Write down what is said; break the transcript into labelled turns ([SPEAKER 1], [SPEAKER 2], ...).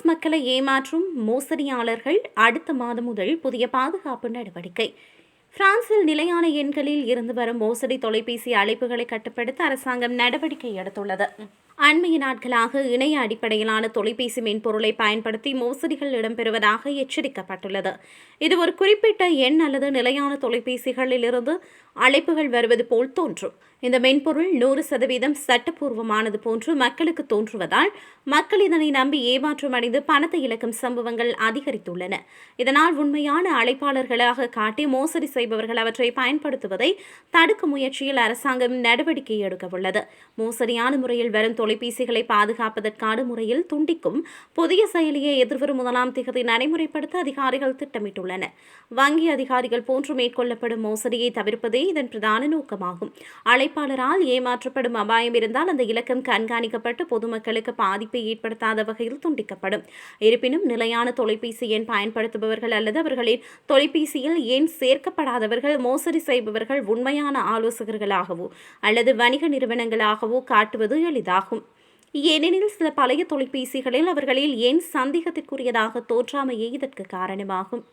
[SPEAKER 1] மக்களை ஏமாற்றும் மோசடியாளர்கள் அடுத்த மாதம் முதல் புதிய பாதுகாப்பு நடவடிக்கை. பிரான்சில் நிலையான எண்களில் இருந்து வரும் மோசடி தொலைபேசி அழைப்புகளை கட்டுப்படுத்த அரசாங்கம் நடவடிக்கை எடுத்துள்ளது. அண்மைய நாட்களாக இணைய அடிப்படையிலான தொலைபேசி மென்பொருளை பயன்படுத்தி மோசடிகள் இடம்பெறுவதாக எச்சரிக்கப்பட்டுள்ளது. இது ஒரு குறிப்பிட்ட எண் அல்லது நிலையான தொலைபேசிகளில் இருந்து அழைப்புகள் வருவது போல் தோன்றும். இந்த மென்பொருள் நூறு சதவீதம் சட்டப்பூர்வமானது போன்று மக்களுக்கு தோன்றுவதால் மக்கள் இதனை நம்பி ஏமாற்றம் அடைந்து பணத்தை இழக்கும் சம்பவங்கள் அதிகரித்துள்ளன. இதனால் உண்மையான அழைப்பாளர்களாக காட்டி மோசடி செய்பவர்கள் அவற்றை பயன்படுத்துவதை தடுக்கும் முயற்சியில் அரசாங்கம் நடவடிக்கை எடுக்க உள்ளது மோசடியான முறையில் வரும் தொலைபேசிகளை பாதுகாப்பதற்கான முறையில் துண்டிக்கும் புதிய செயலியை எதிர்வரும் முதலாம் திகதி நடைமுறைப்படுத்த அதிகாரிகள் திட்டமிட்டுள்ளனர். வங்கி அதிகாரிகள் போன்று மேற்கொள்ளப்படும் மோசடியை தவிர்ப்பதே இதன் பிரதான நோக்கமாகும். அழைப்பாளரால் ஏமாற்றப்படும் அபாயம் இருந்தால் அந்த இலக்கம் கண்காணிக்கப்பட்டு பொதுமக்களுக்கு பாதிப்பை ஏற்படுத்தாத வகையில் துண்டிக்கப்படும். இருப்பினும் நிலையான தொலைபேசி எண் பயன்படுத்துபவர்கள் அல்லது அவர்களின் தொலைபேசியில் எண் சேர்க்கப்படாதவர்கள் மோசடி செய்பவர்கள் உண்மையான ஆலோசகர்களாகவோ அல்லது வணிக நிறுவனங்களாகவோ காட்டுவது எளிதாகும். ஏனெனில் சில பழைய தொலைபேசிகளில் அவர்களில் ஏன் சந்தேகத்திற்குரியதாக தோற்றாமையே இதற்கு காரணமாகும்.